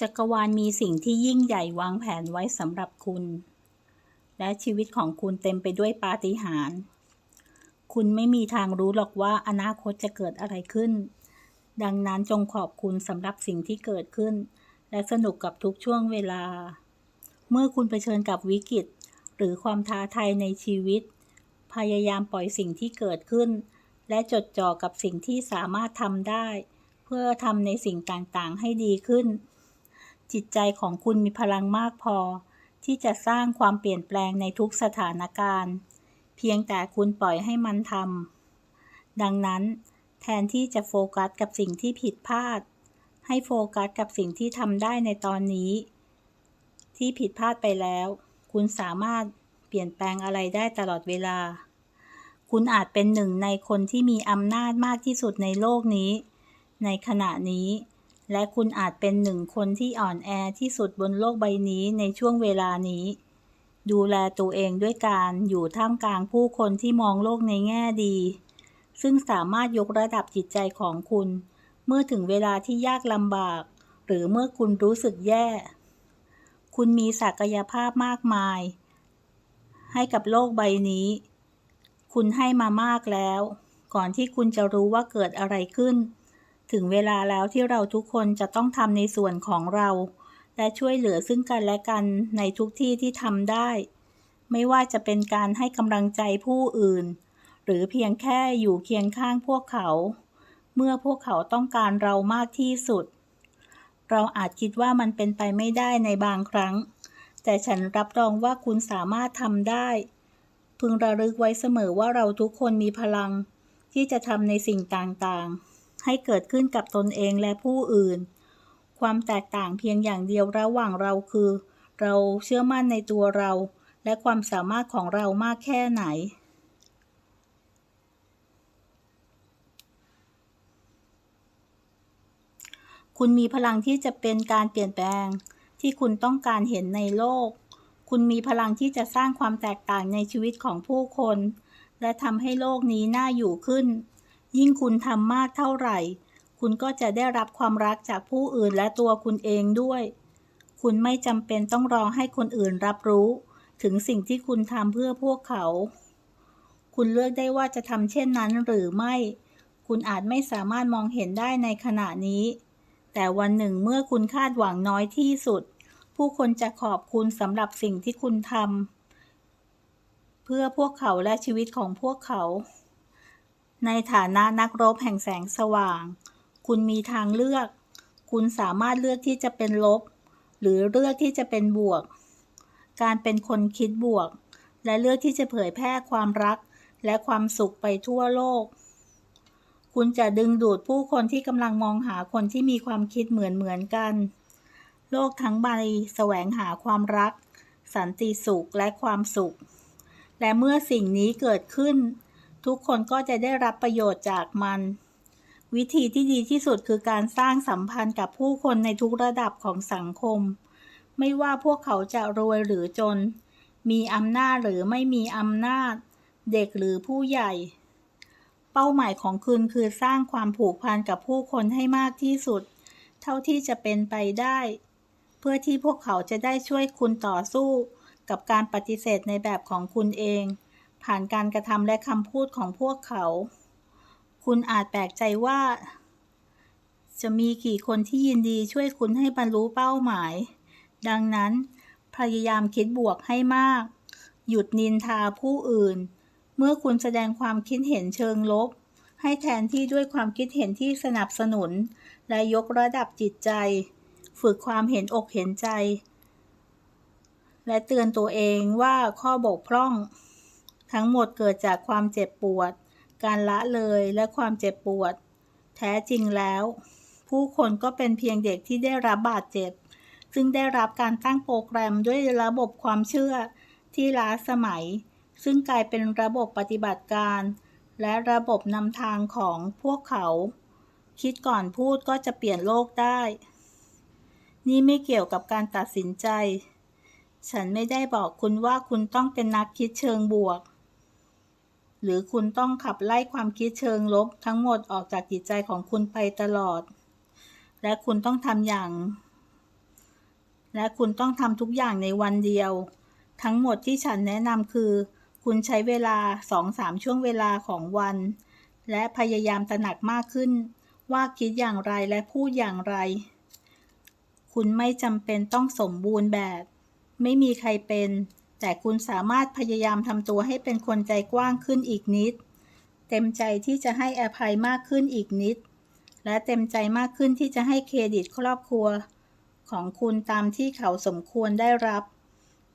จักรวาลมีสิ่งที่ยิ่งใหญ่วางแผนไว้สำหรับคุณ และชีวิตของคุณเต็มไปด้วยปาฏิหาริย์คุณไม่มีทางรู้หรอกว่าอนาคตจะเกิดอะไรขึ้น ดังนั้นจงขอบคุณสำหรับสิ่งที่เกิดขึ้น และสนุกกับทุกช่วงเวลา เมื่อคุณเผชิญกับวิกฤต หรือความท้าทายในชีวิต พยายามปล่อยสิ่งที่เกิดขึ้น และจดจ่อกับสิ่งที่สามารถทำได้ เพื่อทำในสิ่งต่างๆ ให้ดีขึ้น จิตใจของคุณมีพลังมากพอ ที่จะสร้างความเปลี่ยนแปลงในทุกสถานการณ์ เพียงแต่คุณปล่อยให้มันทำดังนั้น แทนที่จะโฟกัสกับสิ่งที่ผิดพลาด ให้โฟกัสกับสิ่งที่ทำได้ในตอนนี้ ที่ผิดพลาดไปแล้ว คุณสามารถเปลี่ยนแปลงอะไรได้ตลอดเวลา คุณอาจเป็นหนึ่งในคนที่มีอำนาจมากที่สุดในโลกนี้ ในขณะนี้ และคุณอาจเป็นหนึ่งคนที่อ่อนแอที่สุดบนโลกใบนี้ในช่วงเวลานี้ ดูแลตัวเองด้วยการอยู่ท่ามกลางผู้คนที่มองโลกในแง่ดี ซึ่งสามารถยกระดับจิตใจของคุณ เมื่อถึงเวลาที่ยากลำบาก หรือเมื่อคุณรู้สึกแย่ คุณมีศักยภาพมากมาย ให้กับโลกใบนี้ คุณให้มามากแล้ว ก่อนที่คุณจะรู้ว่าเกิดอะไรขึ้น ถึงเวลาแล้วที่เราทุกคนจะต้องทำในส่วนของเรา และช่วยเหลือซึ่งกันและกันในทุกที่ที่ทำได้ ไม่ว่าจะเป็นการให้กำลังใจผู้อื่น หรือเพียงแค่อยู่เคียงข้างพวกเขา เมื่อพวกเขาต้องการเรามากที่สุด เราอาจคิดว่ามันเป็นไปไม่ได้ในบางครั้ง แต่ฉันรับรองว่าคุณสามารถทำได้ พึงระลึกไว้เสมอว่าเราทุกคนมีพลัง ที่จะทำในสิ่งต่างๆ ให้เกิดขึ้นกับตนเองและผู้อื่น ความแตกต่างเพียงอย่างเดียวระหว่างเราคือ เราเชื่อมั่นในตัวเรา และความสามารถของเรามากแค่ไหนคุณมีพลังที่จะเป็นการเปลี่ยนแปลง ที่คุณต้องการเห็นในโลก คุณมีพลังที่จะสร้างความแตกต่างในชีวิตของผู้คน และทำให้โลกนี้น่าอยู่ขึ้น ยิ่งคุณทำมากเท่าไหร่ คุณก็จะได้รับความรักจากผู้อื่นและตัวคุณเองด้วย คุณไม่จำเป็นต้องรอให้คนอื่นรับรู้ ถึงสิ่งที่คุณทำเพื่อพวกเขา คุณเลือกได้ว่าจะทำเช่นนั้นหรือไม่ คุณอาจไม่สามารถมองเห็นได้ในขณะนี้ แต่วันหนึ่งเมื่อคุณคาดหวังน้อยที่สุด ผู้คนจะขอบคุณสำหรับสิ่งที่คุณทำเพื่อพวกเขาและชีวิตของพวกเขา ในฐานะนักรบแห่งแสงสว่าง คุณมีทางเลือก คุณสามารถเลือกที่จะเป็นลบ หรือเลือกที่จะเป็นบวก การเป็นคนคิดบวก และเลือกที่จะเผยแพร่ความรักและความสุขไปทั่วโลก คุณจะดึงดูดผู้คนที่กำลังมองหาคนที่มีความคิดเหมือนเหมือนกัน โลกทั้งใบแสวงหาความรัก สันติสุขและความสุข และเมื่อสิ่งนี้เกิดขึ้น ทุกคนก็จะได้รับประโยชน์จากมัน วิธีที่ดีที่สุดคือการสร้างสัมพันธ์กับผู้คนในทุกระดับของสังคม ไม่ว่าพวกเขาจะรวยหรือจน มีอำนาจหรือไม่มีอำนาจ เด็กหรือผู้ใหญ่ เป้าหมายของคุณคือสร้างความผูกพันกับผู้คนให้มากที่สุด เท่าที่จะเป็นไปได้ เพื่อที่พวกเขาจะได้ช่วยคุณต่อสู้กับการปฏิเสธในแบบของคุณเอง ผ่านการกระทำและคำพูดของพวกเขา คุณอาจแปลกใจว่า จะมีกี่คนที่ยินดีช่วยคุณให้บรรลุเป้าหมาย ดังนั้น พยายามคิดบวกให้มาก หยุดนินทาผู้อื่น เมื่อคุณแสดงความคิดเห็นเชิงลบ ให้แทนที่ด้วยความคิดเห็นที่สนับสนุน และยกระดับจิตใจ ฝึกความเห็นอกเห็นใจ และเตือนตัวเองว่าข้อบกพร่อง ทั้งหมดเกิดจากความเจ็บปวด การละเลยและความเจ็บปวด แท้จริงแล้ว ผู้คนก็เป็นเพียงเด็กที่ได้รับบาดเจ็บ ซึ่งได้รับการตั้งโปรแกรมด้วยระบบความเชื่อที่ล้าสมัย ซึ่งกลายเป็นระบบปฏิบัติการ และระบบนำทางของพวกเขา คิดก่อนพูดก็จะเปลี่ยนโลกได้ นี่ไม่เกี่ยวกับการตัดสินใจ ฉันไม่ได้บอกคุณว่าคุณต้องเป็นนักคิดเชิงบวก หรือคุณต้องขับไล่ความคิดเชิงลบทั้งหมดออกจากจิตใจของคุณไปตลอด และคุณต้องทำอย่าง และคุณต้องทำทุกอย่างในวันเดียว ทั้งหมดที่ฉันแนะนำคือ คุณใช้เวลา2-3ช่วงเวลาของวัน และพยายามตระหนักมากขึ้น ว่าคิดอย่างไรและพูดอย่างไร คุณไม่จำเป็นต้องสมบูรณ์แบบ ไม่มีใครเป็น แต่คุณสามารถพยายามทำตัวให้เป็นคนใจกว้างขึ้นอีกนิด เต็มใจที่จะให้อภัยมากขึ้นอีกนิด และเต็มใจมากขึ้นที่จะให้เครดิตครอบครัว ของคุณตามที่เขาสมควรได้รับ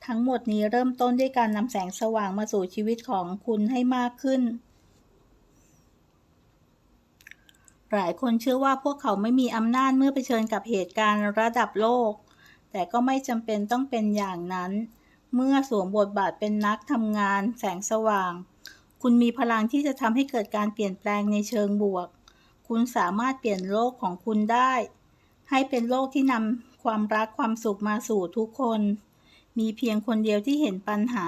ทั้งหมดนี้เริ่มต้นด้วยการนำแสงสว่างมาสู่ชีวิตของคุณให้มากขึ้น หลายคนเชื่อว่าพวกเขาไม่มีอำนาจเมื่อเผชิญกับเหตุการณ์ระดับโลก แต่ก็ไม่จำเป็นต้องเป็นอย่างนั้น เมื่อสวมบทบาทเป็นนักทำงาน แสงสว่าง คุณมีพลังที่จะทำให้เกิดการเปลี่ยนแปลงในเชิงบวก คุณสามารถเปลี่ยนโลกของคุณได้ ให้เป็นโลกที่นำความรักความสุขมาสู่ทุกคน มีเพียงคนเดียวที่เห็นปัญหา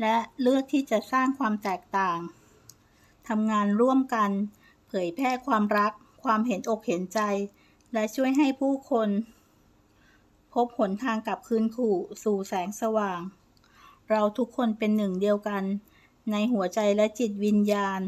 และเลือกที่จะสร้างความแตกต่างทำงานร่วมกัน เผยแพร่ความรัก ความเห็นอกเห็นใจ และช่วยให้ผู้คน พบหนทางกลับคืนขู่สู่แสงสว่าง เราทุกคนเป็นหนึ่งเดียวกัน ในหัวใจและจิตวิญญาณ